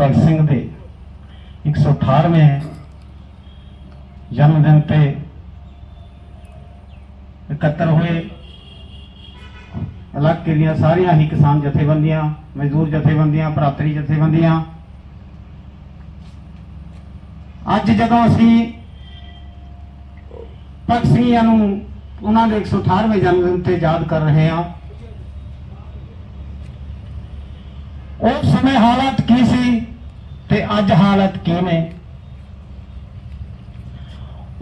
ਭਗਤ ਸਿੰਘ ਦੇ 118ਵੇਂ ਜਨਮ ਦਿਨ ਤੇ ਇਕੱਤਰ ਹੋਏ। ਇਲਾਕੇ ਦੀਆਂ ਸਾਰੀਆਂ ਹੀ ਕਿਸਾਨ ਜਥੇਬੰਦੀਆਂ, ਮਜ਼ਦੂਰ ਜਥੇਬੰਦੀਆਂ, ਭਰਾਤਰੀ ਜਥੇਬੰਦੀਆਂ। ਅੱਜ ਜਦੋਂ ਅਸੀਂ ਭਗਤ ਸਿੰਘਾਂ ਨੂੰ ਉਹਨਾਂ ਦੇ 118ਵੇਂ ਜਨਮ ਦਿਨ ਤੇ ਯਾਦ ਕਰ ਰਹੇ ਹਾਂ, ਉਸ ਸਮੇਂ ਹਾਲਾਤ ਕੀ ਸੀ? ਤੇ ਅੱਜ ਹਾਲਤ ਕੀ ਨੇ?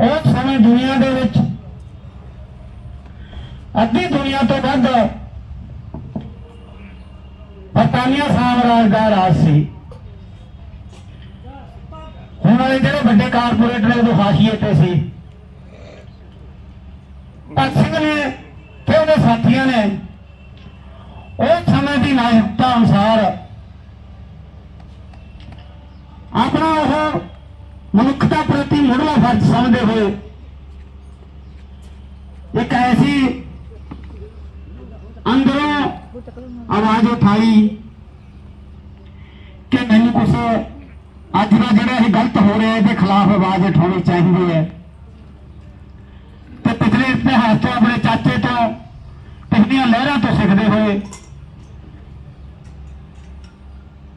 ਉਸ ਸਮੇਂ ਦੁਨੀਆ ਦੇ ਵਿੱਚ ਅੱਧੀ ਦੁਨੀਆ ਤੋਂ ਵੱਧ ਬਰਤਾਨੀਆ ਸਾਮਰਾਜ ਦਾ ਰਾਜ ਸੀ। ਹੁਣ ਵਾਲੇ ਜਿਹੜੇ ਵੱਡੇ ਕਾਰਪੋਰੇਟ ਨੇ ਉਹ ਹਾਸ਼ੀਏ ਤੇ ਸੀ। ਭਗਤ ਸਿੰਘ ਨੇ ਤੇ ਉਹਦੇ ਸਾਥੀਆਂ ਨੇ, ਉਹ ਸਮੇਂ ਦੀ ਨਾਇਕਤਾ ਅਨੁਸਾਰ ਆਪਣਾ ਉਹ ਮਨੁੱਖਤਾ ਪ੍ਰਤੀ ਮੁੱਢਲਾ ਫਰਜ਼ ਸਮਝਦੇ ਹੋਏ ਇੱਕ ਐਸੀ ਅੰਦਰੋਂ ਆਵਾਜ਼ ਉਠਾਈ ਕਿ ਮੈਨੂੰ ਕੁਛ ਅੱਜ ਦਾ ਜਿਹੜਾ ਇਹ ਗਲਤ ਹੋ ਰਿਹਾ ਇਹਦੇ ਖਿਲਾਫ ਆਵਾਜ਼ ਉਠਾਉਣੀ ਚਾਹੀਦੀ ਹੈ। ਤੇ ਪਿਛਲੇ ਇਤਿਹਾਸ ਤੋਂ, ਆਪਣੇ ਚਾਚੇ ਤੋਂ, ਪਿਛਲੀਆਂ ਲਹਿਰਾਂ ਤੋਂ ਸਿੱਖਦੇ ਹੋਏ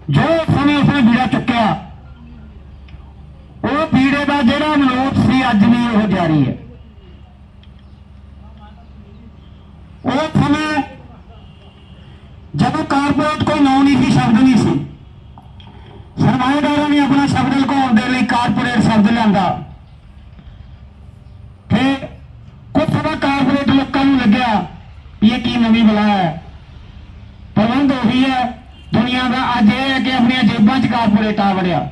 ਜੋ ਸਮੇਂ ਉਸਨੇ ਬੀੜਾ ਚੁੱਕਿਆ ਉਹ ਦਾ ਜਿਹੜਾ ਮਨੋਤ ਸੀ, ਅੱਜ ਵੀ ਉਹ ਜਾਰੀ ਹੈ। ਉਹ ਸਮੇਂ ਜਦੋਂ ਕਾਰਪੋਰੇਟ ਕੋਈ ਨਾਂ ਨਹੀਂ ਸੀ ਸ਼ਬਦ ਨਹੀਂ ਸੀ, ਸਰਮਾਏਦਾਰਾਂ ਨੇ ਆਪਣਾ ਸ਼ਬਦ ਲਗਾਉਣ ਦੇ ਲਈ ਕਾਰਪੋਰੇਟ ਸ਼ਬਦ ਲਿਆਂਦਾ। ਫਿਰ ਕੁਝ ਸਮਾਂ ਕਾਰਪੋਰੇਟ ਲੋਕਾਂ ਨੂੰ ਲੱਗਿਆ ਵੀ ਇਹ ਕੀ ਨਵੀਂ ਬਲਾ ਹੈ। ਪ੍ਰਬੰਧ ਉਹੀ ਹੈ, ਦੁਨੀਆ ਦਾ ਅੱਜ ਇਹ ਹੈ ਕਿ ਆਪਣੀਆਂ ਜੇਬਾਂ 'ਚ ਕਾਰਪੋਰੇਟ ਆ ਵੜਿਆ।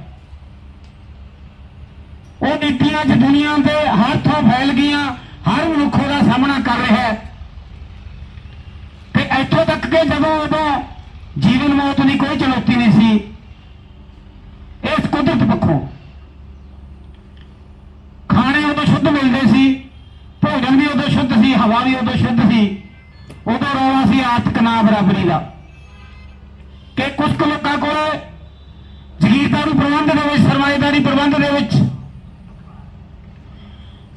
ਉਹ ਨੀਤੀਆਂ 'ਚ ਦੁਨੀਆ ਦੇ ਹਰ ਥਾਂ ਫੈਲ ਗਈਆਂ, ਹਰ ਮਨੁੱਖ ਦਾ ਸਾਹਮਣਾ ਕਰ ਰਿਹਾ ਹੈ। ਤੇ ਇੱਥੋਂ ਤੱਕ ਕਿ ਜਦੋਂ ਉਹਦਾ ਜੀਵਨ ਮੌਤ ਦੀ ਕੋਈ ਚੁਣੌਤੀ ਨਹੀਂ ਸੀ, ਇਸ ਕੁਦਰਤ ਪੱਖੋਂ ਖਾਣੇ ਉਦੋਂ ਸ਼ੁੱਧ ਮਿਲਦੇ ਸੀ, ਭੋਜਨ ਵੀ ਉਦੋਂ ਸ਼ੁੱਧ ਸੀ, ਹਵਾ ਵੀ ਉਦੋਂ ਸ਼ੁੱਧ ਸੀ, ਉਦੋਂ ਰੌਲਾ ਸੀ ਆਤਕ ਨਾ ਬਰਾਬਰੀ ਦਾ। ਕਿ ਕੁਝ ਕੁ ਲੋਕਾਂ ਕੋਲ ਜਗੀਰਦਾਰੂ ਪ੍ਰਬੰਧ ਦੇ ਵਿੱਚ, ਸਰਮਾਏਦਾਰੀ ਪ੍ਰਬੰਧ ਦੇ ਵਿੱਚ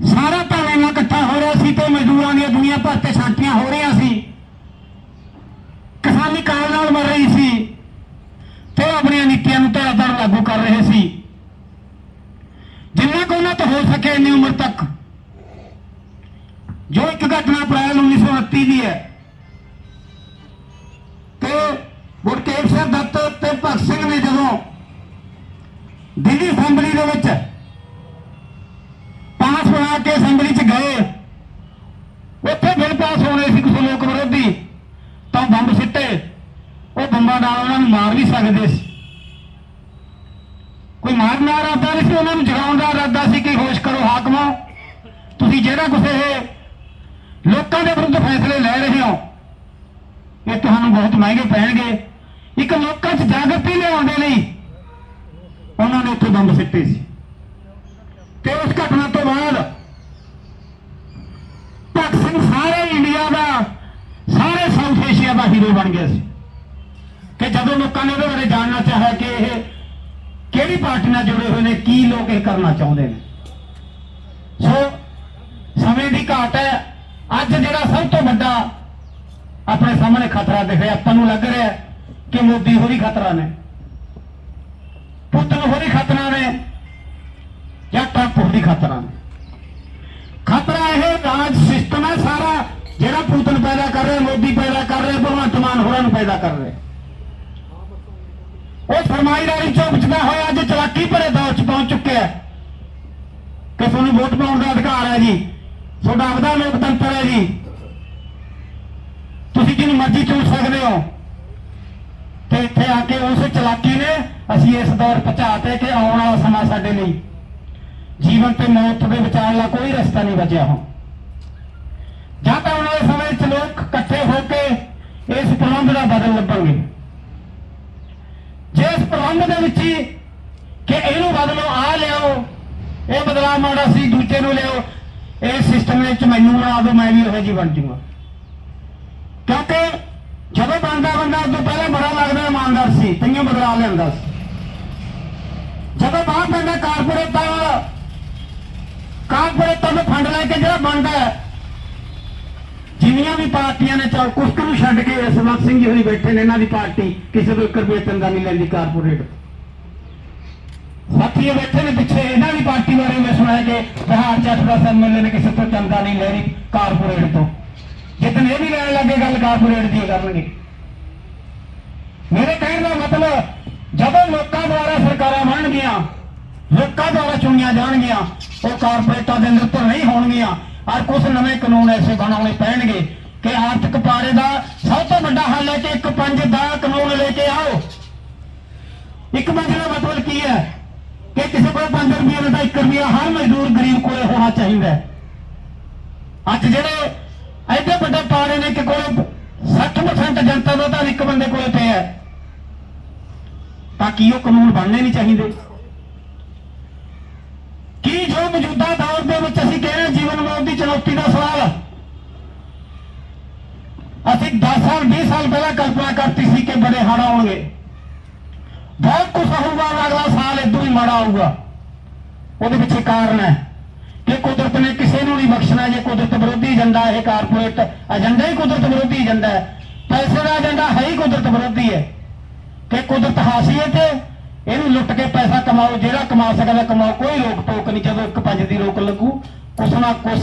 ਸਾਰਾ ਭਾਵੇਂ ਇਕੱਠਾ ਹੋ ਤੇ ਮਜ਼ਦੂਰਾਂ ਦੀਆਂ ਦੁਨੀਆ ਭਰ ਤੇ ਛਾਂਟੀਆਂ ਹੋ ਰਹੀਆਂ ਸੀ। ਕਿਸਾਨੀ ਕਾਲ ਨਾਲ ਮਰ ਰਹੀ ਸੀ। ਤੇ ਉਹ ਆਪਣੀਆਂ ਨੀਤੀਆਂ ਨੂੰ ਧੜਾ ਲਾਗੂ ਕਰ ਰਹੇ ਸੀ। ਜਿੰਨਾ ਕੁ ਉਹਨਾਂ ਤੋਂ ਹੋ ਸਕੇ ਇੰਨੀ ਉਮਰ ਤੱਕ। ਜੋ ਇੱਕ ਘਟਨਾ ਅਪ੍ਰੈਲ 1929 ਦੀ ਹੈ। ਤੇ ਗੁਰਤੇਜ ਸਿੰਘ ਦੱਤ ਤੇ ਭਗਤ ਸਿੰਘ ਨੇ ਜਦੋਂ ਦਿੱਲੀ ਅਸੈਂਬਲੀ ਦੇ ਵਿੱਚ ਪਾਸ ਬਣਾ ਕੇ ਅਸੈਂਬਲੀ 'ਚ ਗਏ ਉੱਥੇ ਬਿੱਲ ਪਾਸ ਹੋਣੇ ਸੀ ਕੁਝ ਲੋਕ ਵਿਰੋਧੀ ਤਾਂ ਬੰਬ ਸਿੱਟੇ ਉਹ ਬੰਬਾਂ ਨਾਲ ਉਹਨਾਂ ਨੂੰ ਮਾਰ ਵੀ ਸਕਦੇ ਸੀ। ਕੋਈ ਮਾਰਨ ਦਾ ਇਰਾਦਾ ਨਹੀਂ ਸੀ, ਉਹਨਾਂ ਨੂੰ ਜਗਾਉਣ ਦਾ ਇਰਾਦਾ ਸੀ ਕਿ ਹੋਸ਼ ਕਰੋ ਹਾਕਮੋ। ਤੁਸੀਂ ਜਿਹੜਾ ਕੁਛ ਇਹ ਲੋਕਾਂ ਦੇ ਵਿਰੁੱਧ ਫੈਸਲੇ ਲੈ ਰਹੇ ਹੋ, ਇਹ ਤੁਹਾਨੂੰ ਬਹੁਤ ਮਹਿੰਗੇ ਪੈਣਗੇ। ਇੱਕ ਲੋਕਾਂ 'ਚ ਜਾਗਰਤੀ ਲਿਆਉਣ ਦੇ ਲਈ ਉਹਨਾਂ ਨੇ ਉੱਥੇ ਬੰਬ ਸਿੱਟੇ ਸੀ। ਤੇ ਉਸ ਘਟਨਾ ਤੋਂ ਬਾਅਦ ਭਗਤ ਸਿੰਘ ਸਾਰੇ ਇੰਡੀਆ ਦਾ, ਸਾਰੇ ਸਾਊਥ ਏਸ਼ੀਆ ਦਾ ਹੀਰੋ ਬਣ ਗਿਆ ਸੀ। ਕਿ ਜਦੋਂ ਲੋਕਾਂ ਨੇ ਉਹਦੇ ਬਾਰੇ ਜਾਣਨਾ ਚਾਹਿਆ ਕਿ ਇਹ ਕਿਹੜੀ ਪਾਰਟੀ ਨਾਲ ਜੁੜੇ ਹੋਏ ਨੇ, ਕੀ ਲੋਕ ਇਹ ਕਰਨਾ ਚਾਹੁੰਦੇ ਨੇ? ਸੋ ਸਮੇਂ ਦੀ ਘਾਟ ਹੈ। ਅੱਜ ਜਿਹੜਾ ਸਭ ਤੋਂ ਵੱਡਾ ਆਪਣੇ ਸਾਹਮਣੇ ਖਤਰਾ ਦਿਖ ਰਿਹਾ, ਆਪਾਂ ਨੂੰ ਲੱਗ ਰਿਹਾ ਕਿ ਮੋਦੀ ਹੋਰੀ ਖਤਰਾ ਨੇ, ਪੁੱਤਨ ਹੋਰੀ ਖਤਰਾ ਨੇ ਜਾਂ ਟਰੰਪ ਹੋਰੀ ਖਤਰਾ ਨੇ। ਖਤਰਾ ਇਹ ਰਾਜ ਸਿਸਟਮ ਹੈ ਸਾਰਾ, ਜਿਹੜਾ ਪੁਤਨ ਪੈਦਾ ਕਰ ਰਿਹਾ, ਮੋਦੀ ਪੈਦਾ ਕਰ ਰਿਹਾ, ਭਗਵੰਤ ਮਾਨ ਹੋਰਾਂ ਨੂੰ ਪੈਦਾ ਕਰ ਰਿਹਾ। ਉਹ ਸਰਮਾਈਦਾਰੀ ਚੋਂ ਬਚਦਾ ਹੋਇਆ ਅੱਜ ਚਲਾਕੀ ਭਰੇ ਦੌਰ ਚ ਪਹੁੰਚ ਚੁੱਕਿਆ ਹੈ। ਕਿ ਤੁਹਾਨੂੰ ਵੋਟ ਪਾਉਣ ਦਾ ਅਧਿਕਾਰ ਹੈ ਜੀ। ਤੁਹਾਡਾ ਆਪਦਾ ਲੋਕਤੰਤਰ ਹੈ ਜੀ। ਤੁਸੀਂ ਜਿਹਨੂੰ ਮਰਜ਼ੀ ਚੁਣ ਸਕਦੇ ਹੋ। ਤੇ ਇੱਥੇ ਆ ਕੇ ਉਸ ਚਲਾਕੀ ਨੇ ਅਸੀਂ ਇਸ ਦੌਰ ਪਹੁੰਚਾਤੇ ਕਿ ਆਉਣ ਵਾਲਾ ਸਮਾਂ ਸਾਡੇ ਲਈ। ਜੀਵਨ ਤੇ ਮੌਤ ਦੇ ਵਿਚਾਰ ਦਾ ਕੋਈ ਰਸਤਾ ਨਹੀਂ ਬਚਿਆ ਹੁਣ। ਜਾਂ ਤਾਂ ਆਉਣ ਵਾਲੇ ਸਮੇਂ 'ਚ ਲੋਕ ਇਕੱਠੇ ਹੋ ਕੇ ਇਸ ਪ੍ਰਬੰਧ ਦਾ ਬਦਲ ਲੱਭਣਗੇ। ਇਸ ਪ੍ਰਬੰਧ ਦੇ ਵਿੱਚ ਹੀ ਕਿ ਇਹਨੂੰ ਬਦਲੋ ਆ ਲਿਆਓ, ਇਹ ਬਦਲਾਅ ਮਾੜਾ ਸੀ, ਦੂਜੇ ਨੂੰ ਲਿਆਓ। ਇਹ ਸਿਸਟਮ ਵਿੱਚ ਮੈਨੂੰ ਬਣਾ ਦਿਓ, ਮੈਂ ਵੀ ਉਹੋ ਜਿਹੀ ਬਣ ਜੂਗਾ ਕਿਉਂਕਿ ਜਦੋਂ ਬਣਦਾ ਬੰਦਾ, ਉਦੋਂ ਪਹਿਲਾਂ ਬੜਾ ਲੱਗਦਾ, ਇਮਾਨਦਾਰ ਸੀ ਤਈਆਂ ਬਦਲਾ ਲੈਂਦਾ ਸੀ। ਜਦੋਂ ਬਾਹਰ ਪੈਂਦਾ, ਕਾਰਪੋਰੇਟ ਤਾਂ ਕਾਰਪੋਰੇਟ ਤੋਂ ਫੰਡ ਲੈ ਕੇ ਜਿਹੜਾ ਬਣਦਾ ਹੈ ਜਿੰਨੀਆਂ ਵੀ ਪਾਰਟੀਆਂ ਨੇ ਚਾਹ ਕੁਸ਼ਕ ਨੂੰ ਛੱਡ ਕੇ ਸਵੰਤ ਸਿੰਘ ਜੀ ਹੋਰੀ ਬੈਠੇ ਨੇ, ਇਹਨਾਂ ਦੀ ਪਾਰਟੀ ਕਿਸੇ ਤੋਂ 1 ਰੁਪਏ ਚੰਦਾ ਨਹੀਂ ਲੈਂਦੀ ਕਾਰਪੋਰੇਟ। ਸਾਥੀ ਬੈਠੇ ਨੇ ਪਿੱਛੇ, ਇਹਨਾਂ ਦੀ ਪਾਰਟੀ ਬਾਰੇ ਮੈਂ ਸੁਣਿਆ ਕਿ ਬਿਹਾਰ ਚ 8-10 ਐਮਐਲਏ ਨੇ ਕਿਸੇ ਤੋਂ ਚੰਦਾ ਨਹੀਂ ਲੈ ਰਹੀ ਕਾਰਪੋਰੇਟ ਤੋਂ। ਜਿੱਦਨ ਇਹ ਵੀ ਲੈਣ ਲੱਗੇ ਗੱਲ ਕਾਰਪੋਰੇਟ ਦੀ ਕਰਨਗੇ। ਮੇਰੇ ਕਹਿਣ ਦਾ ਮਤਲਬ, ਜਦੋਂ ਲੋਕਾਂ ਦੁਆਰਾ ਸਰਕਾਰਾਂ ਬਣਨਗੀਆਂ, ਲੋਕਾਂ ਦੁਆਰਾ ਚੁਣੀਆਂ ਜਾਣਗੀਆਂ, ਉਹ ਕਾਰਪੋਰੇਟਾਂ ਦੇ ਅੰਦਰ ਤੋਂ ਨਹੀਂ ਹੋਣਗੀਆਂ ਔਰ ਕੁਝ ਨਵੇਂ ਕਾਨੂੰਨ ਐਸੇ ਬਣਾਉਣੇ ਪੈਣਗੇ ਕਿ ਆਰਥਿਕ ਪਾੜੇ ਦਾ ਸਭ ਤੋਂ ਵੱਡਾ ਹੱਲ ਹੈ ਕਿ ਇੱਕ ਪੰਜ ਦਾ ਕਾਨੂੰਨ ਲੈ ਕੇ ਆਓ। ਇੱਕ ਪੰਜ ਦਾ ਮਤਲਬ ਕੀ ਹੈ ਕਿ ਕਿਸੇ ਕੋਲ 5 ਰੁਪਏ ਦਾ 1 ਰੁਪਿਆ ਹਰ ਮਜ਼ਦੂਰ ਗਰੀਬ ਕੋਲੇ ਹੋਣਾ ਚਾਹੀਦਾ ਹੈ। ਅੱਜ ਜਿਹੜੇ ਐਡੇ ਵੱਡੇ ਪਾੜੇ ਨੇ ਕਿ ਕੋਲ 60% ਜਨਤਾ ਦਾ ਤਾਂ ਇੱਕ ਬੰਦੇ ਕੋਲੇ ਪਿਆ ਹੈ। ਤਾਂ ਕੀ ਉਹ ਕਾਨੂੰਨ ਬਣਨੇ ਨਹੀਂ ਚਾਹੀਦੇ। ਕੀ ਜੋ ਮੌਜੂਦਾ ਦੌਰ ਦੇ ਵਿੱਚ ਅਸੀਂ ਕਹਿ ਰਹੇ ਦਾ ਸਵਾਲ। ਅਸੀਂ 10 ਸਾਲ 20 ਸਾਲ ਪਹਿਲਾਂ ਕਲਪਨਾ ਕਰਤੀ ਸੀ ਕਿ ਬੜੇ ਹੜ੍ਹ ਆਉਣਗੇ। ਬਹੁਤ ਕੁਝ ਹੋਊਗਾ ਅਗਲਾ ਸਾਲ ਇਦੋਂ ਹੀ ਮਾੜਾ ਆਊਗਾ। ਉਹਦੇ ਪਿੱਛੇ ਕਾਰਨ ਹੈ ਕਿ ਕੁਦਰਤ ਨੇ ਕਿਸੇ ਨੂੰ ਨਹੀਂ ਬਖਸ਼ਣਾ, ਜੇ ਕੁਦਰਤ ਵਿਰੋਧੀ ਏਜੰਡਾ ਇਹ ਕਾਰਪੋਰੇਟ ਏਜੰਡਾ ਹੀ ਕੁਦਰਤ ਵਿਰੋਧੀ ਏਜੰਡਾ ਹੈ। ਪੈਸੇ ਦਾ ਏਜੰਡਾ ਹੈ ਹੀ ਕੁਦਰਤ ਵਿਰੋਧੀ ਹੈ। ਕਿ ਕੁਦਰਤ ਹਾਸੀਏ ਤੇ ਇਹਨੂੰ ਲੁੱਟ ਕੇ ਪੈਸਾ ਕਮਾਓ, ਜਿਹੜਾ ਕਮਾ ਸਕਦਾ ਕਮਾਓ, ਕੋਈ ਰੋਕ ਟੋਕ ਨਹੀਂ, ਜਦੋਂ ਇੱਕ ਪੰਜ ਦੀ ਰੋਕ ਲੱਗੂ, ਕੁਛ ਨਾ ਕੁਛ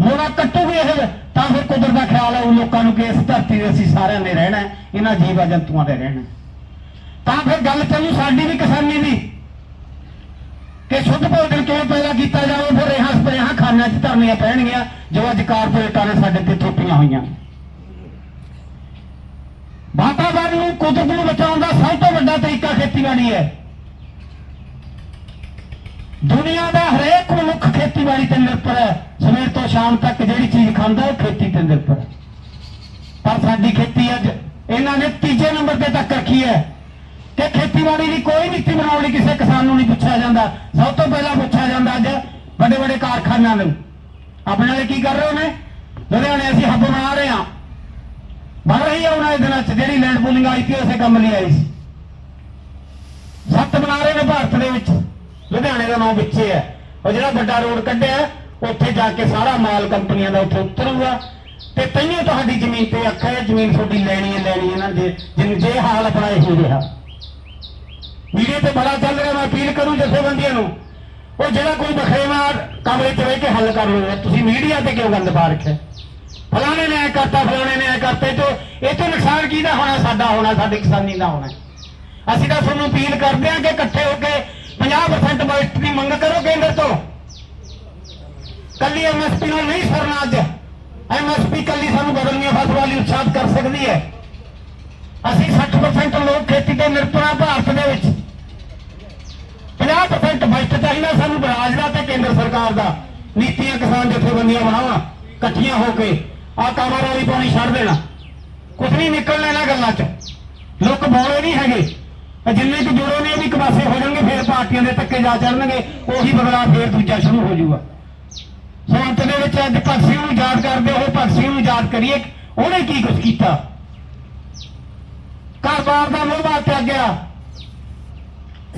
ਮੋੜਾ ਕੱਟੂਗੇ ਇਹ, ਤਾਂ ਫਿਰ ਕੁਦਰਤ ਦਾ ਖਿਆਲ ਹੈ, ਉਹ ਲੋਕਾਂ ਨੂੰ ਕਿ ਇਸ ਧਰਤੀ ਦੇ ਅਸੀਂ ਸਾਰਿਆਂ ਦੇ ਰਹਿਣਾ ਇਹਨਾਂ ਜੀਵਾਂ ਜੰਤੂਆਂ ਦੇ ਰਹਿਣਾ ਤਾਂ ਫਿਰ ਗੱਲ ਚੱਲੂ ਸਾਡੀ ਵੀ ਕਿਸਾਨੀ ਦੀ, ਕਿ ਸ਼ੁੱਧ ਭੋਜਨ ਕਿਵੇਂ ਪੈਦਾ ਕੀਤਾ ਜਾਵੇ? ਫਿਰ ਰੇਹਾਂ ਸਪਰੇਹਾਂ ਖਾਨਿਆਂ 'ਚ ਧਰਨੀਆਂ ਪੈਣਗੀਆਂ, ਜੋ ਅੱਜ ਕਾਰਪੋਰੇਟਾਂ ਨੇ ਸਾਡੇ ਤੇ ਥੋਪੀਆਂ ਹੋਈਆਂ। ਵਾਤਾਵਰਣ ਨੂੰ ਕੁਦਰਤ ਨੂੰ ਬਚਾਉਣ ਦਾ ਸਭ ਤੋਂ ਵੱਡਾ ਤਰੀਕਾ ਖੇਤੀਬਾੜੀ ਹੈ। ਦੁਨੀਆ ਦਾ ਹਰੇਕ ਮਨੁੱਖ ਖੇਤੀਬਾੜੀ ਤੇ ਨਿਰਭਰ ਹੈ। ਸਵੇਰ ਤੋਂ ਸ਼ਾਮ ਤੱਕ ਜਿਹੜੀ ਚੀਜ਼ ਖਾਂਦਾ ਉਹ ਖੇਤੀ ਤੇ ਨਿਰਭਰ ਹੈ। ਪਰ ਸਾਡੀ ਖੇਤੀ ਅੱਜ ਇਹਨਾਂ ਨੇ ਤੀਜੇ ਨੰਬਰ ਤੇ ਤੱਕ ਰੱਖੀ ਹੈ ਕਿ ਖੇਤੀਬਾੜੀ ਦੀ ਕੋਈ ਨੀਤੀ ਬਣਾਉਣ ਲਈ ਕਿਸੇ ਕਿਸਾਨ ਨੂੰ ਨਹੀਂ ਪੁੱਛਿਆ ਜਾਂਦਾ। ਸਭ ਤੋਂ ਪਹਿਲਾਂ ਪੁੱਛਿਆ ਜਾਂਦਾ ਅੱਜ ਵੱਡੇ ਵੱਡੇ ਕਾਰਖਾਨਿਆਂ ਨੂੰ। ਆਪਣੇ ਵਾਲੇ ਕੀ ਕਰ ਰਹੇ ਨੇ? ਲੁਧਿਆਣੇ ਅਸੀਂ ਹੱਬ ਬਣਾ ਰਹੇ ਹਾਂ। ਬਣ ਰਹੀ ਹੈ ਉਹਨਾਂ ਦੇ ਦਿਨਾਂ 'ਚ ਜਿਹੜੀ ਲੈਂਡ ਪੂਲਿੰਗ ਆਈ ਸੀ, ਉਸੇ ਕੰਮ ਲਈ ਆਈ ਸੀ। ਸੱਤ ਬਣਾ ਰਹੇ ਨੇ ਭਾਰਤ ਦੇ ਵਿੱਚ। ਲੁਧਿਆਣੇ ਦਾ ਨਾਮ ਵਿੱਚੇ ਹੈ। ਉਹ ਜਿਹੜਾ ਵੱਡਾ ਰੋਡ ਕੱਢਿਆ, ਉੱਥੇ ਜਾ ਕੇ ਸਾਰਾ ਮਾਲ ਕੰਪਨੀਆਂ ਦਾ ਉੱਥੇ ਉਤਰੂਗਾ। ਤੇ ਤੈਨੂੰ ਤੁਹਾਡੀ ਜ਼ਮੀਨ ਤੇ ਅੱਖਾਂ ਹੈ, ਜ਼ਮੀਨ ਤੁਹਾਡੀ ਲੈਣੀ ਹੈ ਲੈਣੀ ਹੈ ਨਾ, ਜੇ ਜੇ ਜੇ ਹਾਲ ਆਪਣਾ ਇਹੋ ਰਿਹਾ ਮੀਡੀਆ ਤੇ ਬੜਾ ਚੱਲ ਰਿਹਾ, ਮੈਂ ਅਪੀਲ ਕਰੂੰ ਜਥੇਬੰਦੀਆਂ ਨੂੰ। ਉਹ ਜਿਹੜਾ ਕੋਈ ਬਖਰੇਵਾ ਕਮਰੇ 'ਚ ਰਹਿ ਕੇ ਹੱਲ ਕਰ ਲਓ ਤੁਸੀਂ ਮੀਡੀਆ ਤੇ ਕਿਉਂ ਗੰਦ ਪਾ ਰੱਖਿਆ? ਫਲਾਣੇ ਨੇ ਐ ਕਰਤਾ, ਫਲਾਣੇ ਨੇ ਐ ਕਰਤੇ ਤੋਂ ਇਹ ਤੋਂ ਨੁਕਸਾਨ ਕਿਹਦਾ ਹੋਣਾ? ਸਾਡਾ ਹੋਣਾ, ਸਾਡੇ ਕਿਸਾਨੀ ਦਾ ਹੋਣਾ। ਅਸੀਂ ਤਾਂ ਤੁਹਾਨੂੰ ਅਪੀਲ ਕਰਦੇ ਹਾਂ ਕਿ ਇਕੱਠੇ ਹੋ ਕੇ 50% ਬਜਟ ਦੀ ਮੰਗ ਕਰੋ ਕੇਂਦਰ ਤੋਂ ਕੱਲੀ ਐਮਐਸਪੀ ਨੂੰ ਨਹੀਂ ਸਰਨਾ ਅੱਜ ਐਮਐਸਪੀ ਕੱਲੀ ਸਾਨੂੰ ਬਦਲਮੀਆਂ ਫਸਲਾਂ ਲਈ ਉਤਸ਼ਾਹਤ ਕਰ ਸਕਦੀ ਹੈ ਅਸੀਂ 60% ਲੋਕ ਖੇਤੀ ਤੇ ਨਿਰਭਰ ਹਾਂ ਭਾਰਤ ਦੇ ਵਿੱਚ 50% ਬਜਟ ਚਾਹੀਦਾ ਸਾਨੂੰ ਰਾਜ ਦਾ ਤੇ ਕੇਂਦਰ ਸਰਕਾਰ ਦਾ ਨੀਤੀਆਂ ਕਿਸਾਨ ਜਥੇਬੰਦੀਆਂ ਬਣਾਉਣ ਇਕੱਠੀਆਂ ਹੋ ਕੇ ਆਹ ਕਾਮਰ ਪਾਣੀ ਛੱਡ ਦੇਣਾ ਕੁਝ ਨਹੀਂ ਨਿਕਲਣਾ ਇਹਨਾਂ ਗੱਲਾਂ 'ਚ ਲੋਕ ਬੋਲੇ ਨਹੀਂ ਹੈਗੇ ਜਿੰਨੇ ਕੁ ਜੋੜੋ ਨੇ, ਇਹ ਵੀ ਇੱਕ ਪਾਸੇ ਹੋ ਜਾਣਗੇ, ਫਿਰ ਪਾਰਟੀਆਂ ਦੇ ਧੱਕੇ ਜਾ ਚੜਨਗੇ ਉਹੀ ਬਦਲਾ ਫੇਰ ਦੂਜਾ ਸ਼ੁਰੂ ਹੋ ਜਾਊਗਾ। ਸੋ ਅੰਤ ਦੇ ਵਿੱਚ ਅੱਜ ਭਗਤ ਸਿੰਘ ਨੂੰ ਯਾਦ ਕਰਦੇ ਹੋਏ ਭਗਤ ਸਿੰਘ ਨੂੰ ਯਾਦ ਕਰੀਏ, ਉਹਨੇ ਕੀ ਕੁਝ ਕੀਤਾ? ਘਰ-ਬਾਰ ਦਾ ਮੋਹ ਤਿਆਗਿਆ।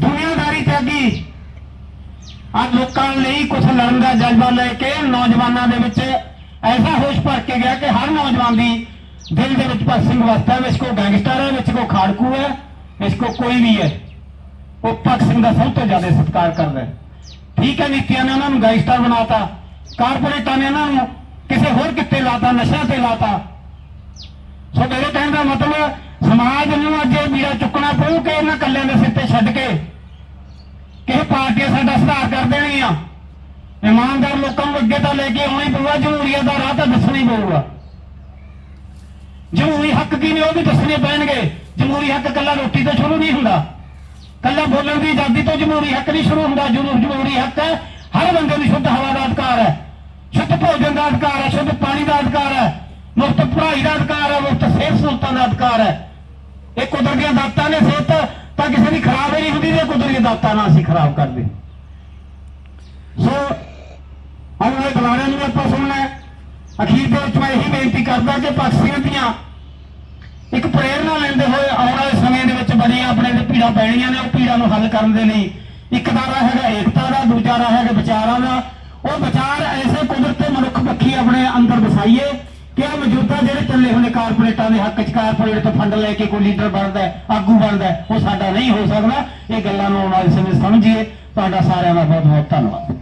ਦੁਨੀਆਦਾਰੀ ਤਿਆਗੀ। ਅੱਜ ਲੋਕਾਂ ਲਈ ਕੁਝ ਲੜਨ ਦਾ ਜਜ਼ਬਾ ਲੈ ਕੇ ਨੌਜਵਾਨਾਂ ਦੇ ਵਿੱਚ ਐਸਾ ਹੋਸ਼ ਭਰ ਕੇ ਗਿਆ ਕਿ ਹਰ ਨੌਜਵਾਨ ਦੀ ਦਿਲ ਦੇ ਵਿੱਚ ਭਗਤ ਸਿੰਘ ਵਸਦਾ ਹੈ ਕੋ ਗੈਂਗਸਟਰ ਹੈ, ਵਿੱਚ ਕੋ ਖਾੜਕੂ ਹੈ। ਇਸ ਕੋ ਕੋਈ ਵੀ ਹੈ। ਉਹ ਭਗਤ ਸਿੰਘ ਦਾ ਸਭ ਤੋਂ ਜ਼ਿਆਦਾ ਸਤਿਕਾਰ ਕਰਦਾ ਹੈ। ਠੀਕ ਹੈ ਨੀਤੀਆਂ ਨੇ ਉਹਨਾਂ ਨੂੰ ਗੈਂਗਸਟਰ ਬਣਾਤਾ। ਕਾਰਪੋਰੇਟਾਂ ਨੇ ਉਹਨਾਂ ਨੂੰ ਕਿਸੇ ਹੋਰ ਕਿੱਤੇ ਲਾਤਾ, ਨਸ਼ਿਆਂ ਤੇ ਲਾਤਾ। ਸੋ ਮੇਰੇ ਕਹਿਣ ਦਾ ਮਤਲਬ ਸਮਾਜ ਨੂੰ ਅੱਜ ਵੀਰਾ ਚੁੱਕਣਾ ਪਊ ਕਿ ਇਹਨਾਂ ਕੱਲਿਆਂ ਦੇ ਸਿਰ ਤੇ ਛੱਡ ਕੇ ਕਿਸੇ ਪਾਰਟੀਆਂ ਸਾਡਾ ਸੁਧਾਰ ਕਰ ਦੇਣਗੀਆਂ ਇਮਾਨਦਾਰ ਲੋਕਾਂ ਨੂੰ ਅੱਗੇ ਤਾਂ ਲੈ ਕੇ ਆਉਣਾ ਹੀ ਪਊਗਾ, ਜਮਹੂਰੀਅਤ ਦਾ ਰਾਹ ਤਾਂ ਦੱਸਣਾ ਹੀ ਪਊਗਾ। ਜਮਹੂਰੀ ਹੱਕ ਕੀ ਨੇ ਉਹ ਵੀ ਦੱਸਣੇ ਪੈਣਗੇ। ਜਮਹੂਰੀ ਹੱਕ ਕੱਲਾ ਰੋਟੀ ਤੋਂ ਸ਼ੁਰੂ ਨਹੀਂ ਹੁੰਦਾ। ਕੱਲਾ ਬੋਲਣ ਦੀ ਆਜ਼ਾਦੀ ਤੋਂ ਜਮਹੂਰੀ ਹੱਕ ਨਹੀਂ ਸ਼ੁਰੂ ਹੁੰਦਾ। ਜਮਹੂਰੀ ਹੱਕ ਹੈ, ਹਰ ਬੰਦੇ ਨੂੰ ਸ਼ੁੱਧ ਹਵਾ ਦਾ ਅਧਿਕਾਰ ਹੈ। ਸ਼ੁੱਧ ਭੋਜਨ ਦਾ ਅਧਿਕਾਰ ਹੈ, ਸ਼ੁੱਧ ਪਾਣੀ ਦਾ ਅਧਿਕਾਰ ਹੈ। ਮੁਫਤ ਪੜ੍ਹਾਈ ਦਾ ਅਧਿਕਾਰ ਹੈ, ਮੁਫਤ ਸਿਹਤ ਸਹੂਲਤਾਂ ਦਾ ਅਧਿਕਾਰ ਹੈ। ਇਹ ਕੁਦਰਤੀਆਂ ਦਾਤਾਂ ਨੇ ਸਿਹਤ ਤਾਂ ਕਿਸੇ ਦੀ ਖਰਾਬ ਹੀ ਨਹੀਂ ਹੁੰਦੀ ਤੇ ਕੁਦਰਤੀਆਂ ਦਾਤਾਂ ਨਾਲ ਅਸੀਂ ਖਰਾਬ ਕਰਦੇ ਸੋ, ਆਉਣ ਵਾਲੇ ਬੁਲਾਰਿਆਂ ਨੂੰ ਆਪਾਂ ਸੁਣਨਾ ਅਖੀਰ ਦੇ ਵਿੱਚ ਮੈਂ ਇਹੀ ਬੇਨਤੀ ਕਰਦਾ ਕਿ ਪਾਕਿਸਤਾਨ ਦੀਆਂ ਇੱਕ ਪ੍ਰੇਰਣਾ ਲੈਂਦੇ ਹੋਏ ਆਉਣ ਵਾਲੇ ਸਮੇਂ ਦੇ ਵਿੱਚ ਬੜੀਆਂ ਆਪਣੇ ਤੇ ਪੀੜਾ ਪੈਣੀਆਂ ਨੇ, ਉਹ ਪੀੜਾ ਨੂੰ ਹੱਲ ਕਰਨ ਦੇ ਲਈ ਇੱਕ ਦਾ ਰਾਹ ਹੈਗਾ ਏਕਤਾ ਦਾ, ਦੂਜਾ ਰਾਹ ਹੈਗਾ ਵਿਚਾਰਾਂ ਦਾ। ਉਹ ਵਿਚਾਰ ਐਸੇ ਕੁਦਰਤ ਤੇ ਮਨੁੱਖ ਪੱਖੀ ਆਪਣੇ ਅੰਦਰ ਵਸਾਈਏ ਕਿ ਆ ਮੌਜੂਦਾ ਜਿਹੜੇ ਚੱਲੇ ਹੋਣੇ ਕਾਰਪੋਰੇਟਾਂ ਦੇ ਹੱਕ ਚ, ਕਾਰਪੋਰੇਟ ਤੋਂ ਫੰਡ ਲੈ ਕੇ ਕੋਈ ਲੀਡਰ ਬਣਦਾ ਆਗੂ ਬਣਦਾ ਉਹ ਸਾਡਾ ਨਹੀਂ ਹੋ ਸਕਦਾ। ਇਹ ਗੱਲਾਂ ਨੂੰ ਆਉਣ ਵਾਲੇ ਸਮੇਂ ਸਮਝੀਏ। ਤੁਹਾਡਾ ਸਾਰਿਆਂ ਦਾ ਬਹੁਤ ਬਹੁਤ ਧੰਨਵਾਦ।